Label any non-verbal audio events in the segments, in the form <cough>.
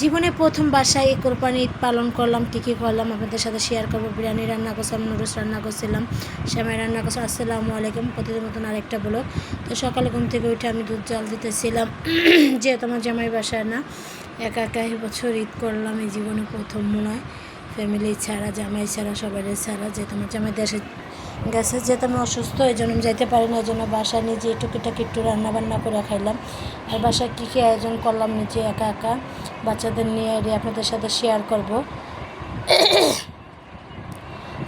জীবনে প্রথম বাসায় এই কোরবানি ঈদ পালন করলাম, কী কী করলাম, আপনাদের সাথে শেয়ার করব। বিরিয়ানি রান্না করছিলাম, নুডলস রান্না করছিলাম শ্যামাই রান্না করছিলাম। আসসালামু আলাইকুম, প্রতিদিন মতন আরেকটা বলো তো সকালে ঘুম থেকে উঠে আমি দুধ জল দিতেছিলাম। <clears throat> যেহেতু আমার জামাই বাসায় না, একা একা বছর ঈদ করলাম, এই জীবনে প্রথম মনে হয়। ফ্যামিলি ছাড়া, জামাই ছাড়া সবাই ছাড়া, যেহেতু আমার জামাই দেশে গেছে যেহেতু আমি অসুস্থ, এই জন্য যাইতে পারি না, এই জন্য বাসায় নিজে টুকিটাকি একটু রান্নাবান্না করে খাইলাম। আর বাসায় কী কী আয়োজন করলাম, নিজে একা একা, বাচ্চাদের নিয়ে আপনাদের সাথে শেয়ার করব।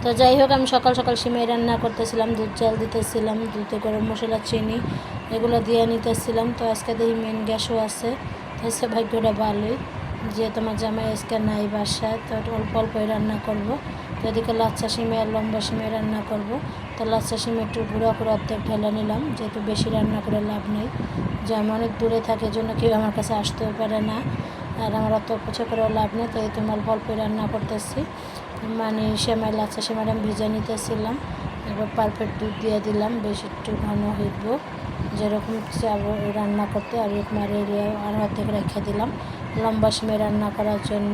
তো যাই হোক, আমি সকাল সকাল সিমাই রান্না করতেছিলাম, দুধ জল দিতেছিলাম, দুধে গরম মশলা, চিনি, এগুলো দিয়ে নিতেছিলাম। তো আজকে দেখি মেন গ্যাসও আছে, তো সে ভাগ্যটা ভালোই। যে তোমার জামাই আজকে নাই বাসায়, তো অল্প অল্পই রান্না করব। তো এদিকে লাচ্চা সিমে আর লম্বা সিমে রান্না করব। তো লাচ্চা সিমে একটু গুঁড়া করে অর্ধেক ঢেলে নিলাম, যেহেতু বেশি রান্না করে লাভ নেই। যে আমি অনেক দূরে থাকে জন্য কেউ আমার কাছে আসতেও পারে না, আর আমার অত কিছু করেও লাভ নেই, তাই তোমার অল্পই রান্না করতেছি মানে সেমাই সেমাইটা আমি ভিজে নিতেছিলাম। এবার পারফেক্ট দুধ দিয়ে দিলাম, বেশ একটু ঘন হইব। যেরকম রান্না করতে আর এক মারে আর অর্ধেক রেখে দিলাম। লম্বা সিমে রান্না করার জন্য।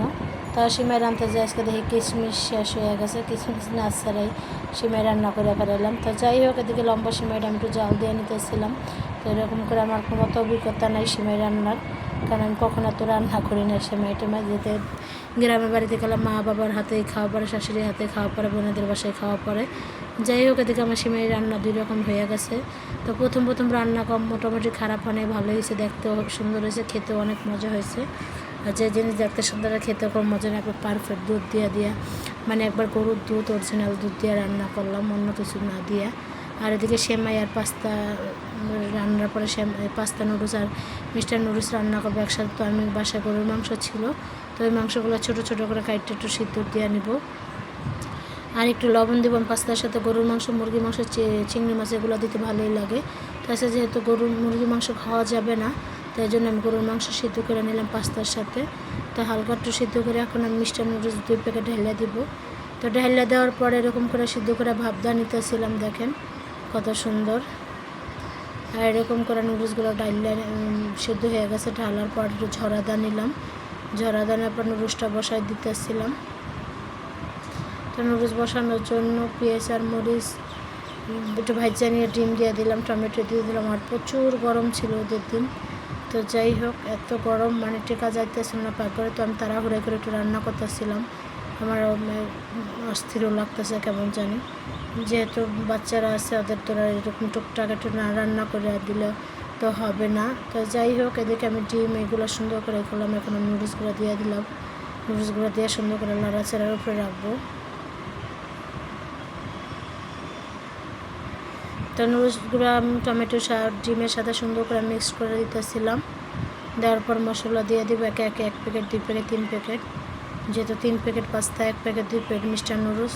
তা সিমাই রান্না যে আজকে দেখি কিশমিশ শেষ হয়ে গেছে। কিশমিশ না ছাড়াই সিমাই রান্না করে ফেলালাম তো যাই হোক, এদিকে লম্বা সিমাইটা আমি একটু জল দিয়ে নিতেছিলাম। তো এরকম করে আমার কোনো মতো অভিজ্ঞতা নাই সিমাই রান্নার। কারণ আমি কখনো তো রান্না করি না সেমাই। টেমাই যেতে গ্রামের বাড়িতে গেলে মা বাবার হাতেই খাওয়া পড়ে, শাশুড়ির হাতে খাওয়া পড়ে, বোনেদের বাসায় খাওয়া পড়ে। যাই হোক, এদিকে আমার সিমাই রান্না দুই রকম হয়ে গেছে। তো প্রথম প্রথম রান্না কম, মোটামুটি খারাপ হয় নাই ভালো হয়েছে, দেখতেও সুন্দর হয়েছে, খেতেও অনেক মজা হয়েছে। আর যে জিনিস দেখতে সুন্দর খেতে খুব মজা না একবার পারফেক্ট দুধ দিয়ে দিয়া মানে একবার গরুর দুধ অরিজিনাল দুধ দিয়ে রান্না করলাম, অন্য কিছু না দিয়া। আর এদিকে সেমাই আর পাস্তা, রান্নার পরে পাস্তা নুডলস আর মিস্টার নুডলস রান্না করব একসাথে। তো আমি বাসায় গরুর মাংস ছিল। তো ওই মাংসগুলো ছোটো ছোটো করে কাইটটা একটু সিদ্ধ দিয়ে নিব। আর একটু লবণ দিব পাস্তার সাথে। গরুর মাংস, মুরগির মাংস চিংড়ি মাছ এগুলো দিতে ভালোই লাগে। তাছাড়া যেহেতু গরুর, মুরগির মাংস খাওয়া যাবে না তাই জন্য আমি গরুর মাংস সিদ্ধ করে নিলাম পাস্তার সাথে। তো হালকা একটু সিদ্ধ করে এখন আমি মিস্টার নুডলস দুই প্যাকেট ঢেলে দিব। তো ঢেলে দেওয়ার পরে এরকম করে সিদ্ধ করে ভাবদা নিতেছিলাম, দেখেন। কত সুন্দর। আর এরকম করে নুডলসগুলো ডাইলে সেদ্ধ হয়ে গেছে, ঢালার পর একটু ঝরাদা নিলাম। ঝরাদা নেওয়ার পর নুডলসটা বসাই দিতেছিলাম। তো নুডলস বসানোর জন্য পেঁয়াজ আর মরিচ একটু ভাজা নিয়ে ডিম দিয়ে দিলাম, টমেটো দিয়ে দিলাম। আর প্রচুর গরম ছিল ওদের দিন। তো যাই হোক, এত গরম মানে টেকা যাইতেছিল না পাক করে। তো আমি তাড়াহুড়ো করে একটু রান্না করতেছিলাম। আমার অস্থিরও লাগতেছে, কেমন জানি। যেহেতু বাচ্চারা আছে, ওদের তোরা এরকম টুকটাক একটু না রান্না করে দিলে তো হবে না। তো যাই হোক, এদিকে আমি ডিম এগুলো সুন্দর করে করলাম, এখন আমি নুডলসগুলো দিয়ে দিলাম। নুডলসগুলো দিয়ে সুন্দর করে নাড়াচাড়ার উপরে রাখব। তো নুডলসগুলো আমি টমেটো ডিমের সাথে সুন্দর করে মিক্স করে দিতেছিলাম। দেওয়ার পর মশলা দিয়ে দিব একে একে এক প্যাকেট দুই প্যাকেট তিন প্যাকেট যেহেতু তিন প্যাকেট পাস্তা, এক প্যাকেট দুই প্যাকেট মিষ্টার নুডলস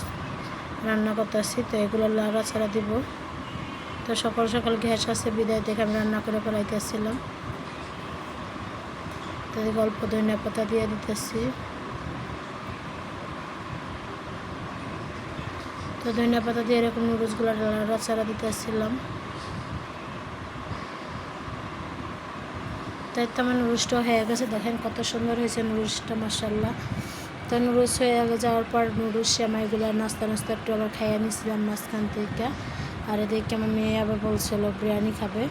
রান্না করতেছি তো এগুলো লাড়া ছাড়া দিব। তো সকাল সকাল গ্যাস আছে, বিদায় দেখে আমি রান্না করে ফেলাইতেছিলাম তো অল্প ধনিয়া পাতা দিয়ে দিতেছি। তো ধনিয়া পাতা দিয়ে এরকম নুডলসগুলো ছাড়া দিতেছিলাম তাই তো আমার নুডলসটা হয়ে গেছে, দেখেন কত সুন্দর হয়েছে নুডলসটা মাসাল্লাহ তো নুডলস হয়ে যাওয়ার পর নুডলস সেমাইগুলো নাস্তা নাস্তা একটু আবার খাইয়ে নিয়েছিলাম মাঝখান থেকে। আর এদিকে আমার মেয়ে আবার বলছিল, বিরিয়ানি খাবে?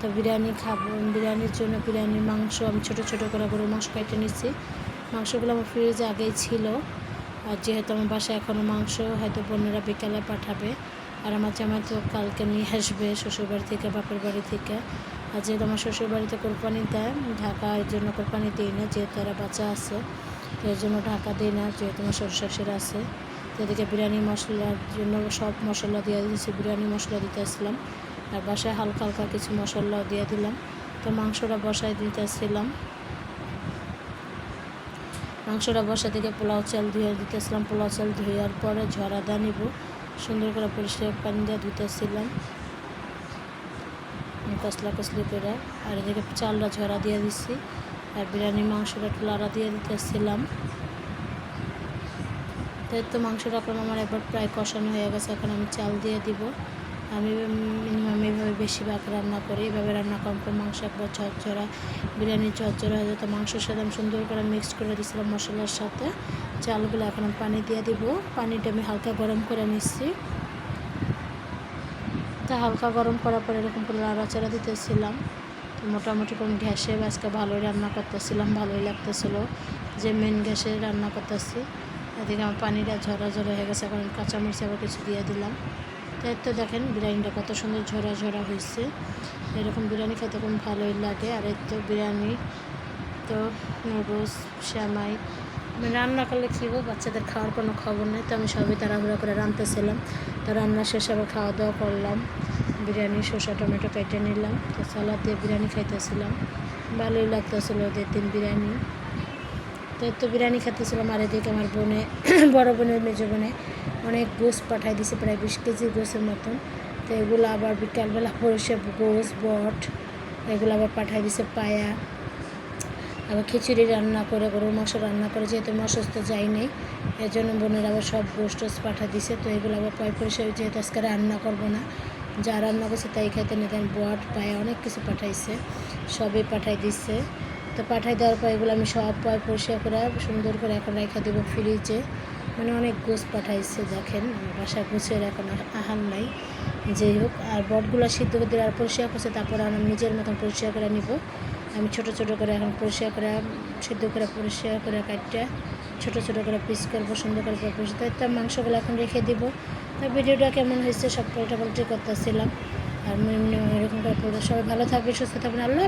তো বিরিয়ানি খাব, বিরিয়ানির জন্য বিরিয়ানির মাংস, আমি ছোটো ছোটো করে গরুর মাংস কেটে নিচ্ছি মাংসগুলো আমার ফ্রিজে আগেই ছিল। আর যেহেতু আমার বাসায় এখনও মাংস, হয়তো বোনেরা বিকালে পাঠাবে। আর আমার জামাই তো কালকে নিয়ে আসবে শ্বশুরবাড়ি থেকে, বাপের বাড়ি থেকে। আর যেহেতু আমার শ্বশুরবাড়িতে কোরবানি দেয় ঢাকা এর জন্য কোরবানি দিই না, যেহেতু এরা বাচ্চা আছে। এর জন্য ঢাকা দিই না, যেহেতু আমার শ্বশুর শাশুড়ি আছে। এদিকে বিরিয়ানি মশলার জন্য সব মশলা দিয়ে দিয়েছি, বিরিয়ানি মশলা দিতে আসলাম আর বাসায় হালকা হালকা কিছু মশলাও দিয়ে দিলাম। তো মাংসটা বসায় দিতেছিলাম মাংসটা বসা থেকে পোলাও চাল ধুয়ে দিতেছিলাম পোলাও চাল ধুয়ার পরে ঝরা দা নিব। সুন্দর করে পরিষ্কার পানি দিয়ে ধুতেছিলাম কসলা কসলি করে। আর এদিকে চালটা ঝরা দিয়ে দিচ্ছি আর বিরিয়ানি মাংসটা একটু লাড়া দিয়ে দিতেছিলাম। তো তো মাংসটা এখন আমার একবার প্রায় কষানো হয়ে গেছে, এখন আমি চাল দিয়ে দিব। আমি মিনিমাম এইভাবে বেশিরভাগ রান্না করি এইভাবে রান্না কম কম মাংস একবার ঝরঝরা, বিরিয়ানি ঝরঝরা হয়ে যেত মাংসের সাথে আমি সুন্দর করে মিক্স করে দিয়েছিলাম মশলার সাথে। চালগুলো এখন আমি পানি দিয়ে দিব। পানিটা আমি হালকা গরম করে নিচ্ছি। তা হালকা গরম করার পরে এরকম করে নাড়াচাড়া দিতেছিলাম। মোটামুটি কোন গ্যাসে আজকে ভালোই রান্না করতেছিলাম, ভালোই লাগতেছিল। যে মেন গ্যাসে রান্না করতেছি, এদিকে আমার পানিটা ঝরা ঝরা হয়ে গেছে, এখন কাঁচামরিচ আবার কিছু দিয়ে দিলাম। তো এর তো দেখেন বিরিয়ানিটা কত সুন্দর ঝরা ঝরা হয়েছে। এরকম বিরিয়ানি খেতে খুব ভালোই লাগে। আর এর তো বিরিয়ানি, তো নুডলস শ্যামাই মানে রান্না করলে কী হোক বাচ্চাদের খাওয়ার কোনো খবর নেই। তো আমি সবই তাড়াহুড়া করে রাঁধতেছিলাম। তো রান্না শেষে আবার খাওয়া দাওয়া করলাম। বিরিয়ানি, শসা, টমেটো কেটে নিলাম। তো সালাদ দিয়ে বিরিয়ানি খাইতেছিলাম। ভালোই লাগতেছিল ওদের দিন বিরিয়ানি। তো তো বিরিয়ানি খেতেছিলাম আর এদিকে আমার বোনে, <clears throat> বড় বোনের মেজো বোনে অনেক গোস পাঠাই দিছে, প্রায় বিশ কেজি গোসের মতন। তো এগুলো আবার বিকালবেলা পরিষে গোস বট, এগুলো আবার পাঠাই দিছে পায়া। আবার খিচুড়ি রান্না করে, গরুর মাংস রান্না করে, যেহেতু আমি অসুস্থ যাইনি এর জন্য বোনের আবার সব গোষ্ঠ পাঠা দিছে। তো এগুলো আবার পয় পরিষেবা, যেহেতু আজকে রান্না করব না যা রান্না করছে তাই খাইতে নিতেন বট পায়ে অনেক কিছু পাঠাইছে, সবই পাঠাই দিচ্ছে তো পাঠাই দেওয়ার পর এগুলো আমি সব পয় পরিষ্কার করে, সুন্দর করে এখন রেখে দেবো ফ্রিজে মানে অনেক গোছ পাঠাইছে, দেখেন, আমার বাসায় গুছের এখন আহার নাই। যাই হোক, আর বটগুলো সিদ্ধ করে আর পরিষ্কার করছে, তারপর আমি নিজের মতন পরিষ্কার করে নিব। আমি ছোট ছোট করে এখন পরিষ্কার করে, সিদ্ধ করে পরিষ্কার করে কাটটা ছোট ছোট করে পিস করব, সুন্দর করে পরিষ্কার। তো মাংসগুলো এখন রেখে দিব। তো ভিডিওটা কেমন হয়েছে সবটা এটা বলতে করতেছিলাম। আর এরকম করে সবাই ভালো থাকবে সুস্থ থাকবেন। আল্লাহ।